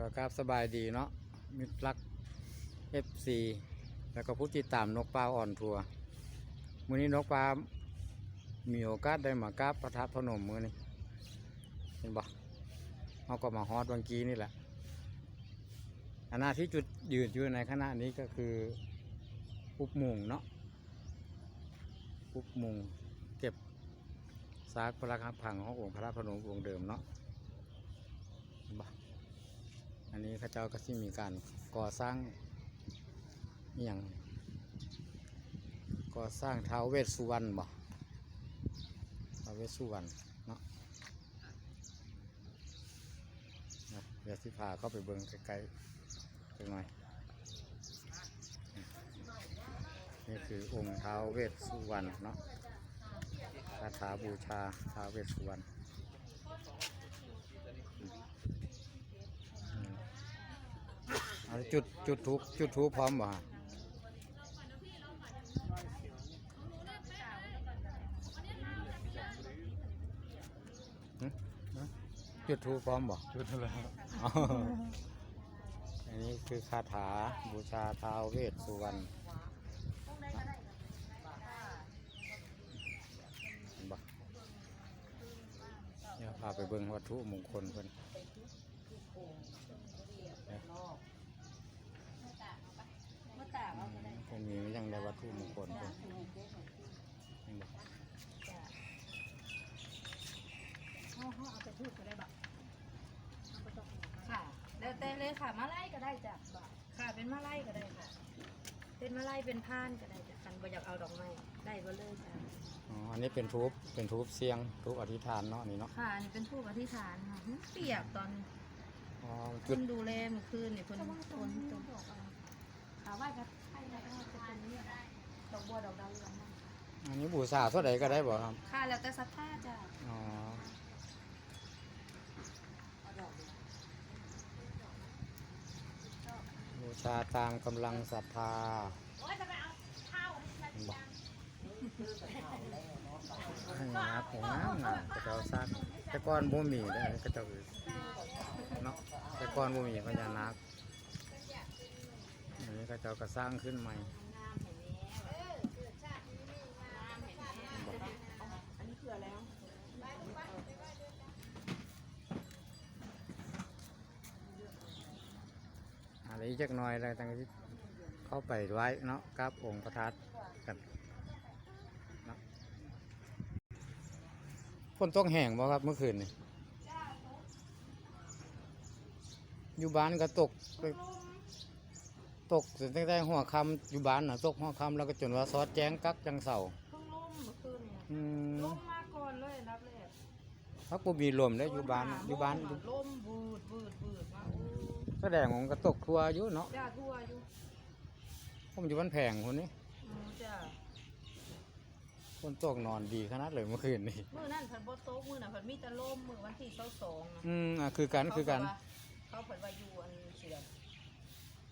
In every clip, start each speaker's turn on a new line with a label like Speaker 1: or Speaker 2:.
Speaker 1: ก็กราบสบายดีเนาะมิตรรัก FC แล้วก็ผู้ติดตามนกปลาอ่อนทัวร์มื้อนี้นกปลามีโอกาสได้มากราบพระธาตุพนมมื้อนี้เห็นบ่เขาก็มาฮอดวันกี้นี่แหละขณะที่จุดยืนอยู่ในขณะนี้ก็คืออุบมุงเนาะอุบมุงเก็บซากพระคับพังขององค์พระธาตุพนมองค์เดิมเนาะเห็นบ่ อันนี้ข้าเจ้าก็สิมีการก่อสร้างอย่างก่อสร้างท้าวเวสสุวรรณบ่ท้าวเวสสุวรรณเนาะเดี๋ยวสิพาเข้าไปเบิ่งใกล้ๆจังหน่อยนี่คือองค์ท้าวเวสสุวรรณเนาะคาถาบูชาท้าวเวสสุวรรณอืมอืมเอา จุดจุดทูบจุดทูบพร้อมบ่ฮะหึหึจุดทูบพร้อมบ่
Speaker 2: จุดแล้ว
Speaker 1: อ๋ออันนี้คือคาถาบูชาท้าวเวสสุวรรณเห็นบ่เดี๋ยวพาไปเบิ่งวัตถุมงคลเพิ่น เพิ่นมีไม่ยังได้วัตถุมงคลเพิ่นเห็นบ่
Speaker 3: ค่ะ แล้วแต่เลยค่ะมาไล่ก็ได้จ้ะค่ะ เป็นมาไล่ก็ได้ค่ะ เป็นมาไล่เป็นพานก็ได้จ้ะคันบ่อยากเอาดอกไม้ได้บ่เลยจ้ะ
Speaker 1: อ๋ออันนี้เป็นทูบเป็นทูบเสียงทูบอธิษฐานเนาะอันนี่เนาะ
Speaker 3: ค่ะอันนี้เป็นทูปอธิษฐานค่ะหึเปียกตอน
Speaker 1: อ๋อจุ
Speaker 3: เพิ่
Speaker 1: ด
Speaker 3: นดูแลเมื่อคืนนี่เพิ่นฝนตกขาไหว้กับไอ้แล้วก็จะเป็นนี่ ดอกบัวดอกดาวเรืองนั่น
Speaker 1: อันนี้บูชาเท่าไหร่ก็ได้บ่ครับ
Speaker 3: ค่ะแล้วแต่ศรัทธาจ้ะ
Speaker 1: อ๋อบูชาตามกำลังศรัทธาบอกให้งับของน้ำงามกระเจ้าสร้างแต่ก่อนบ่มีได้กระเจ้าเนาะแต่ก่อนบ่มีพญานาคอันนี้กระเจ้าก็สร้างขึ้นใหม่บอก
Speaker 3: อันนี้เผื่อแล้ว
Speaker 1: อะไรจักหน่อยอะไรต่างที่เข้าไปไว้เนาะกับองค์ประทัดกันเนาะฝนตกแห้งบ่ครับเมื่อคืนนี่อยู่บ้านก็ตกไปตกตั้งแต่หัวค่ำอยู่บ้านน่ะตกหัวค่ำแล้วก็จนว่าซอดแจ้งกักจังเสา
Speaker 3: เพิ่งล่มเมื่อคืนเนี่ย
Speaker 1: อืม
Speaker 3: ล่มมาก่ อนเลยรับเลย
Speaker 1: พักบ่มีลมได้อยู่บ้านอยู่บ้าน
Speaker 3: ล่มบูดบูดบูดมาอู้
Speaker 1: แสดงของก็ตกทั่วอยู่เนาะ
Speaker 3: จ้าทั่วอยู่
Speaker 1: ผมอยู่บ้านแพงคนนี้
Speaker 3: อืมจ้า
Speaker 1: ฝนตกนอนดีขนาดเลยเมื่อคืนนี่
Speaker 3: มือนั่นเพิ่นบ่โต๊ะมือน่ะเพิ่นมีแต่ล่มมือวันที่22น่ะ
Speaker 1: อืมอะคือกันคือกัน
Speaker 3: เขาเพิ่นว่าอยู่อันสิได้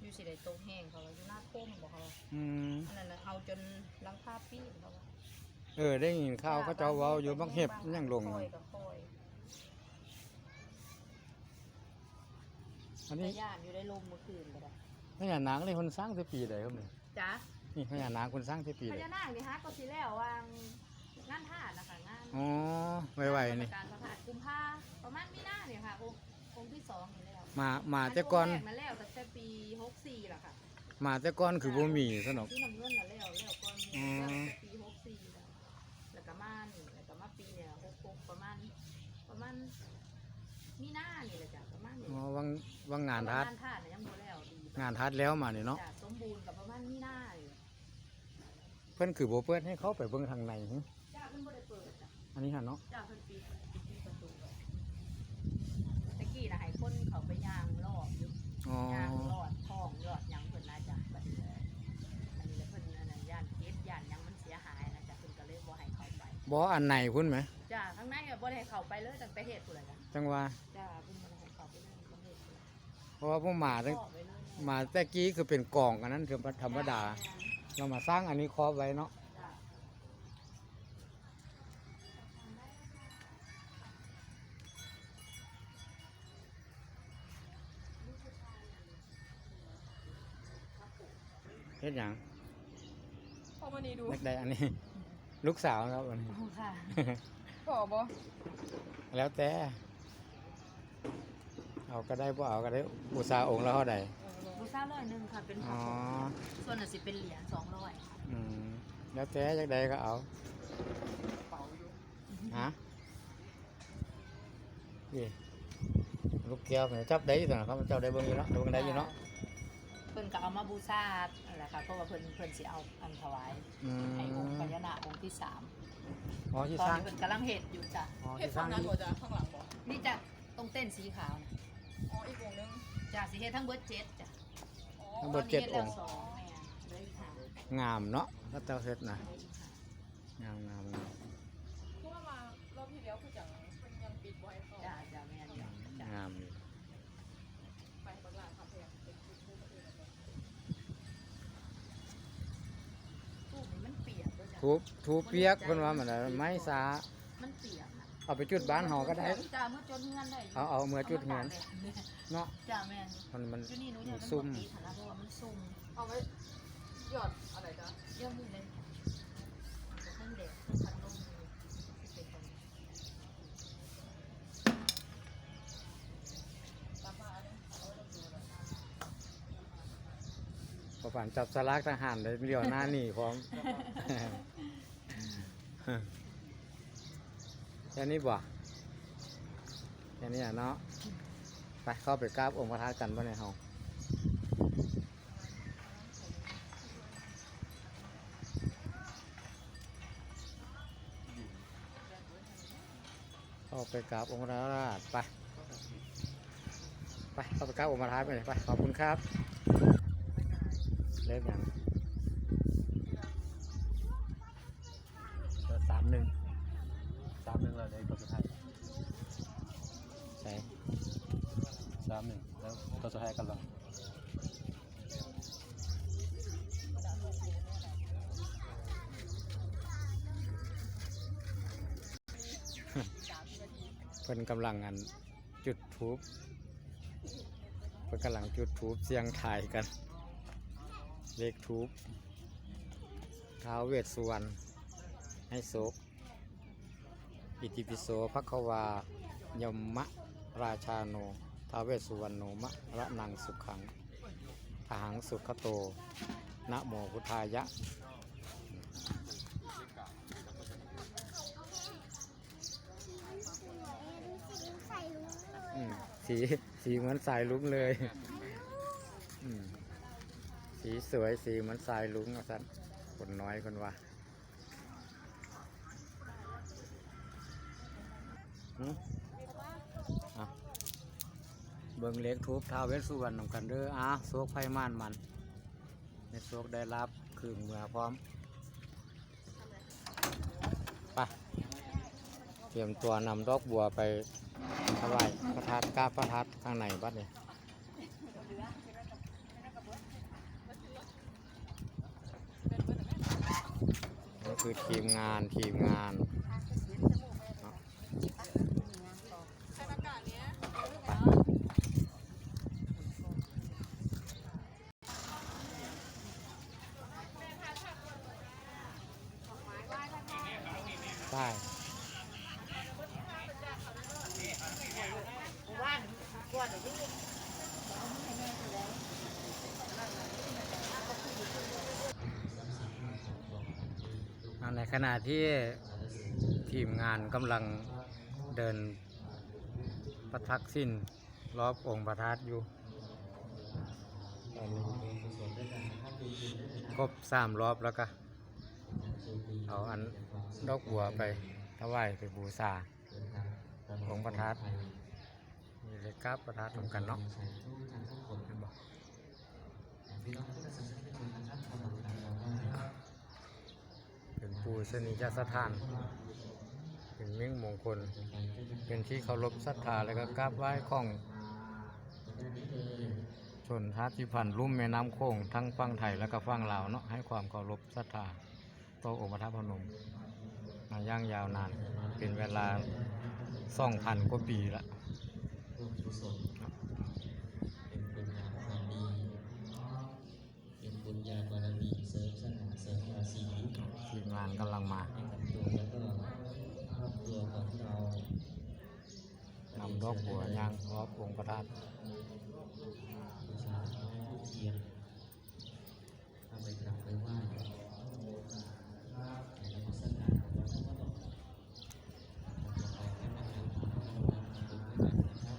Speaker 3: อยู่สิได้โต๊ะแห้งเขาว่าอยู่หน้าโคมบ่เขาว่า
Speaker 1: อืม
Speaker 3: อันนั้นน่ะเอาจนหลังคาปีนเขาว่า
Speaker 1: เออได้ยินข่าวเขาเจ้าเว้าอยู่บางเห็บยังลง
Speaker 3: ค
Speaker 1: อ
Speaker 3: อยู่ยกับคอย
Speaker 1: อัน
Speaker 3: แต่
Speaker 1: นี้
Speaker 3: ย่านอยู่ได้ลมเมื่อคืนก็ได้
Speaker 1: พญานาคเลยคนสร้างที่ปีใดครับเนี่ย
Speaker 3: จ้า
Speaker 1: นี่พญานาคคนสร้างที่ปี
Speaker 3: พ
Speaker 1: ใด
Speaker 3: ญานาคนี่ฮะก็สิแล้ววางงานทาสนะคะงาน
Speaker 1: อ๋อไวๆนี่
Speaker 3: การประทานกุมภาประมาณมีนาเนี่ยค่ะองค์องค์ที่สองนี่แล้ว
Speaker 1: มามาแต่ก่อน
Speaker 3: งค์แรมาแล้วตั้งแต่ปี64ล่ะค่ะ
Speaker 1: มาแต่ก่อนคือบ่มีสนอก
Speaker 3: ที่น้ำเงินน่ะแล้วแล้วก่อน
Speaker 1: อืม
Speaker 3: แล้วตั้งแต่ปี64แล้วแล้วก็มานี่แล้วก็มาปีเนี่ย66ประมาณประมาณมีนานี่แหละจ้ะประมาณนี้
Speaker 1: อ๋อ วังวังงานทัด
Speaker 3: งานทาสน่ะยังบ่แล้วดี
Speaker 1: งานทัดแล้วมานี่เนาะ
Speaker 3: จ้ะสมบูรณ์กับประมาณมีนาอยู่
Speaker 1: เพิ่นคือบ่เปิดให้เขาไปเบิ่งทางในหึ
Speaker 3: จ้าเพิ่นบ่ได้เปิดจ้ะ
Speaker 1: อันนี้หั่นเนาะ
Speaker 3: จ้าเพิ่นปิดปิดประตูไว้ตะกี้น่ะให้คนเขาไปย่างรอบอยู่
Speaker 1: อ๋อย่าง
Speaker 3: รอดท้องยอดหยังเพิ่นน่าจะบัดนี้อันนี้แล้วเพิ่นนั่นน่ะย่านเก็บย่านหยังมันเสียหายนะจ้ะเพิ่นก็เลยบ่ให้เข้าไป
Speaker 1: บ่อันไหนพุ่นไหม
Speaker 3: จ้าข้างในอะบ่ได้ให้เข้าไปเลยตั้งแต่เฮ็ดพุ่นล่ะจ้ะ
Speaker 1: จังว่า
Speaker 3: จ้าเพิ่น เพราะ
Speaker 1: ว่าพวกหมาตั้ง
Speaker 3: ห
Speaker 1: มาแต่กี้คือเป็นกล่องกันนั้นถือธรรมดา เรามาสร้างอันนี้ครอบไว้เนาะเฮ็ดอยัง
Speaker 2: พอมานี่ดู
Speaker 1: นักอันนี้ ลูกสาวครับอันนี้
Speaker 3: ค่
Speaker 2: อกบ่
Speaker 1: แล้วแต่ เอาก็ได้บ่เอาก็ได้อุตสาห์องค์แล้วเท่าใด
Speaker 3: บูซ่าร้อยหนึ่งค่ะเป็น
Speaker 1: อ๋
Speaker 3: ผั
Speaker 1: อ
Speaker 3: กส่วนน่ะสิเป็นเหรียญสองร้อย
Speaker 1: อืมแล้วแต่จักใดก็เอา
Speaker 2: เป่าอยู่
Speaker 1: ฮะนี่ลูกแก้วเนี่ยจับได้อยู่ตัวนะครับเจ้าได้เบิ่งอยู่เนาะเบิ่งได้อยู่เนาะ
Speaker 3: เพิ่นก็เอามาบูชานั่นแหละค่ะเพราะว่าเพิ่นเพิ่นสิเอาอันถวาย
Speaker 1: อื
Speaker 3: ให้องค์
Speaker 1: ม
Speaker 3: พญานาคองค์ที่สาม
Speaker 1: อ๋อที่
Speaker 3: ตอ
Speaker 1: ส
Speaker 3: น
Speaker 1: ร้าง
Speaker 3: นี้เพิ่นกำลังเฮ็ดอยู่จ้ะ
Speaker 1: อ๋อ
Speaker 2: เฮ็ด
Speaker 1: ที่ส
Speaker 2: ฝั่
Speaker 1: ร้างง
Speaker 2: นั้น
Speaker 1: ที่
Speaker 2: บ่จ้ะข้างหลังบ่
Speaker 3: นี่จ้ะตรงเต้นสีขาวนะ
Speaker 2: อ๋ออีกวงนึง
Speaker 3: จ้ะสิเฮ็ดทั้งเบิดเจ็ดจ้ะ
Speaker 2: อ๋อ
Speaker 1: ทั้งหมดเจ็ด
Speaker 3: ตน
Speaker 1: อ
Speaker 3: นี้
Speaker 1: งค์
Speaker 3: ฮ็แล้วสองแม่เหลยค่ะ
Speaker 1: งามเนาะแล้วเจ้าเฮ็ดนะ
Speaker 3: เหลืออีกค่ะ
Speaker 1: งามงามงาม
Speaker 2: เพราะว่ามารอบที่แล้วคือจังเพิ่นยังปิดบ่ให้เข้า
Speaker 3: จ้ะจ้ะแม่นจ้ะจ้ะ
Speaker 1: งามอยู่
Speaker 2: ไปบักหลาคาเฟ่เป็นชุดผู้ประเทศแล้ว
Speaker 3: ตู้นี่มันเปียกด้วยจ้ะ
Speaker 1: ทูบทูบเปียกเพิ่นว่ามันน่ะไม้สา
Speaker 3: มันเปียกนะ
Speaker 1: เอาไปจุดบ้านเฮาก็ได้
Speaker 3: จ้ะเมื่อจนเงินได้ยู่
Speaker 1: เอาเอาเมื่อจุดเงินเนาะ
Speaker 3: จ้ะแม่น
Speaker 1: มันมัน
Speaker 3: อยู่นี่หนูเนี่ยมัน
Speaker 1: ซุ่ม
Speaker 3: บ่ติดหันนะเพราะว่ามันซุ่ม
Speaker 2: เอาไว้ยอดอะไรจ้ะ
Speaker 3: เยอะนี่เลยค่ะเครื่องเด็กเครื่องพัดลมนี่สิเป็นคน
Speaker 2: ตามมาอันนี้เอาไว้ดูเลย
Speaker 1: ประปานจับสลากทหารเลยเลี้ยวหน้าหนีพร้อมแค่นี้บ่แค่นี้อะเนาะ ไปเข้าไปกราบองค์พระธาตุกันบ่ในเฮาเข้าไปกราบองค์พระธาตุไป ไปเข้าไปกราบองค์พระธาตุไปเลยไป ขอบคุณครับเลขยังสามหนึ่ง
Speaker 4: สามหนึ่งแล้วเลย ตัวสุดท้าย
Speaker 1: ใช่
Speaker 4: สามหนึ่งแล้วตัวสุดท้ายกำลัง
Speaker 1: เพิ่นกำลังอันจุดทูบเพิ่นกำลังจุดทูบเสียงถ่ายกัน เลขทูบท้าวเวสสุวรรณให้โศก อิติปิโสภควายมมะราชาโนท้าเวสุวรรณโนมะระนังสุขังทหังสุขโตนะโมพุทธายะ อืมสีสีเหมือนสายลุ้งเลย อืมสีสวยสีเหมือนสายลุ้งอะสันคนน้อยคนว่าหืมอะ เบิ่งเล็กทูบท้าเวสสุวรรณนำกันเด้ออะโศกไพ่ม่านมันในโศกได้รับคืนเมื่อพร้อมไปเตรียมตัวนำดอกบัวไปถวายพระธาตุกราพระธาตุข้างในวัดเนี่ยนี่คือทีมงานทีมงานเนาะ
Speaker 2: ใช้อากาศเนี้ย
Speaker 1: ใช่
Speaker 3: ว่านกวนเดี๋ยวนี้
Speaker 1: อ่า ในขณะที่ทีมงานกำลังเดินประทักสิ้นรอบองค์พระธาตุอยู่ครบสามรอบแล้วก็เอาอันดอกบัวไปถวายไปบูชาองค์พระธาตุมีเลยกราบพระธาตุตรงกันเนาะ เห็นบ่เป็นปูชนียสถานเป็นมิ่งมงคล เป็นที่เคารพศรัทธาและก็กราบไหว้ของชนชาติพันธ์ลุ่มแม่น้ำโขงทั้งฝั่งไทยและก็ฝั่งลาวเนาะให้ความเคารพศรัทธาต่อองค์พระธาตุพนมมาย่างยาวนานเป็นเวลาสองพันกว่าปีละ
Speaker 5: ยาบารมีเสริมสนาเสริมราศี
Speaker 1: ทีมงานกำลังมา
Speaker 5: ให้กับตัวแล้วก็ครอบครัวของเรา
Speaker 1: นำรอบหัวย่างรอบองค์พระธาตุ
Speaker 5: บูชาเท้าเทียนเข้าไปกราบไปไหว้ในนมัสการของเราทั้งหมดต่อไปให้มาทำบุญด้วยกันนะครับ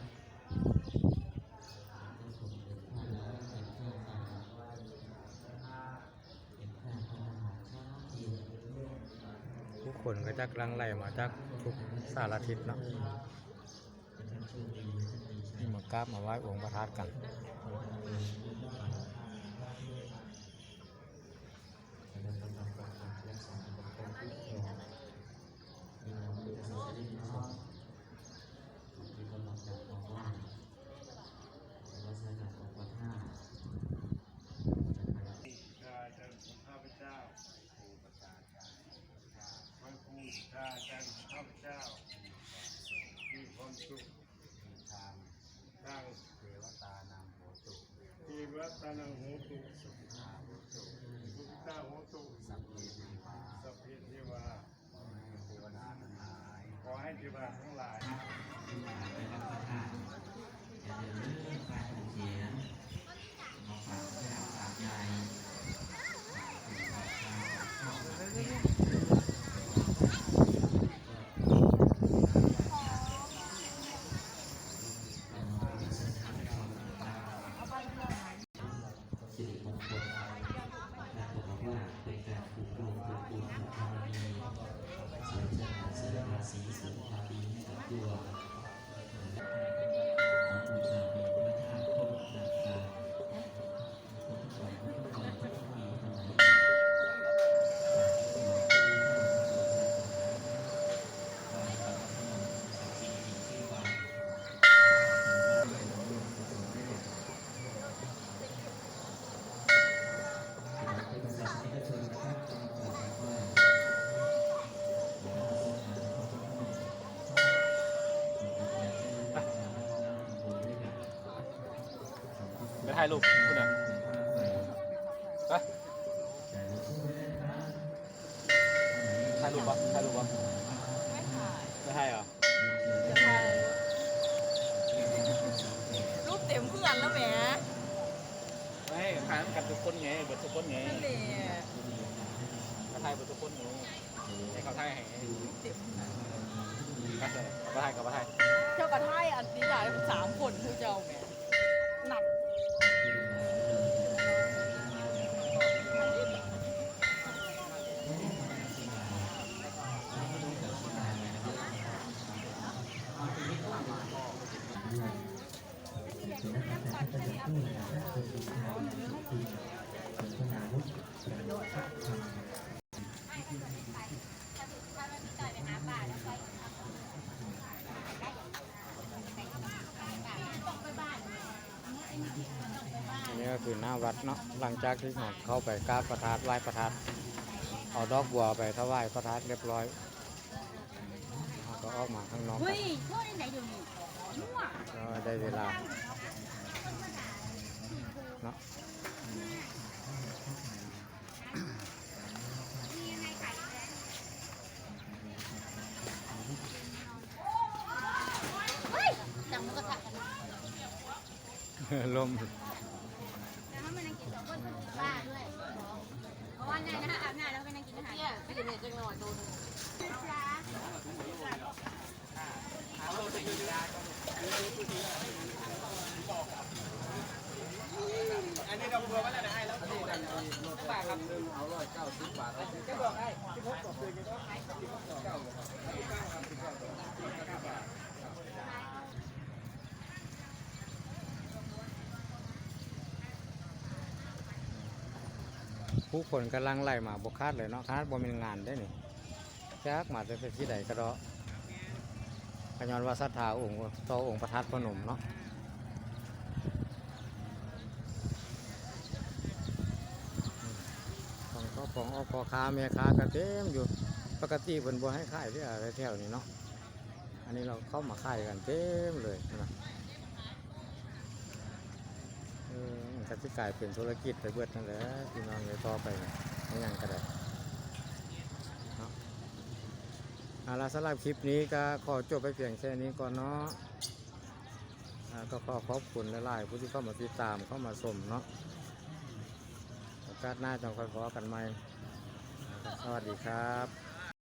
Speaker 5: ต้องส่งเงินค่าน้ำเงินค่าไฟเงินค่าพลังงานค่าเทียน
Speaker 1: ผู้ คนก็จะกลังไหลมาจากทุกสารทิศเนาะมากราบมาไหว้องค์พระธาตุกัน
Speaker 6: ข้าจะข้าพเจ้าผู้ประสาทการพ ระผู้ข้าจะข้าพเจ้า มีความสุขมีทางตั้งเทวตานางโหตุเทวตานางโหตุสุขตาโหตุสุขตาโหตุสัพเพเทวาสัพเพเทวาขอให้เทวดาทั้งหลายขอให้เทวดาทั้งหลาย
Speaker 5: สิกการเขียน
Speaker 4: ถ่ายรูปคุณอะไปถ่ายรูปปะถ่ายรูปปะ
Speaker 2: ไม่ถ่าย
Speaker 4: ไม่ถ่ายเหรอ
Speaker 2: จะถ่ายรูปเต็มเพื่อนแล้วแหม
Speaker 4: ไม่ถ่ายกับทุกคนไงเบิดทุกคนไง
Speaker 2: นั่นแหละ
Speaker 4: ก็ถ่ายเบิดทุกคนไงให้เขาถ่ายให้
Speaker 2: รูปเต็ม
Speaker 4: ก็เถอะกับถ่ายกับถ่าย
Speaker 2: เจ้ากระท่ายอันนี้ใหญ่สามคนผู้เจ้าแหมหนัก
Speaker 1: อันนี้ ก็คือหน้าวัดเนาะหลังจากที่เราเข้าไปกราบประทัดไหว้ประทัดเอาดอกบัวไปถวายประทัดเรียบร้อยเราก็ออกมาข้างนอกกัน
Speaker 7: เฮ้ยโทษได้ไหนอยู่นี่มั่ว
Speaker 1: ก็ได้เวลาเนาะ
Speaker 7: เฮ้ยจังมันก็ถักกันนะ
Speaker 1: ลม
Speaker 7: แต่ถ้าไม่นั่งกินสองคนก็กินบ้าด้วย เพราะว่าเนี่ยนะคะอาบน้ำแล้วไปนั่งกินอาหาร
Speaker 2: เนี่ยพี่จะเนี่ยจังหวัดโดน
Speaker 1: ผู้คนกำลังไล่มาบกคาดเลยเนาะคาดบ่มีงานได้นี่จักมาจะเป็นที่ใดก็ดอกขย้อนว่าศรัทธาองค์ต่อองค์ประทัดพนมเนาะของก็ของอพอค้าแม่ค้าก็เต็มอยู่ปกติเพิ่นบ่ให้ขายที่อะไรแถวนี้เนาะอันนี้เราเข้ามาขายกันเต็มเลยนะเออ ก็สิกลายเป็นธุรกิจไปเบิดนั่นแหละพี่น้องเลยต่อไปไม่ยังก็ได้เนาะเอาละสำหรับคลิปนี้ก็ขอจบไปเพียงแค่นี้ก่อนเนาะก็ขอขอบคุณหลายๆผู้ที่เข้ามาติดตามเข้ามาชมเนาะโอกาสหน้าจังค่อยพอกันใหม่ สวัสดีครับ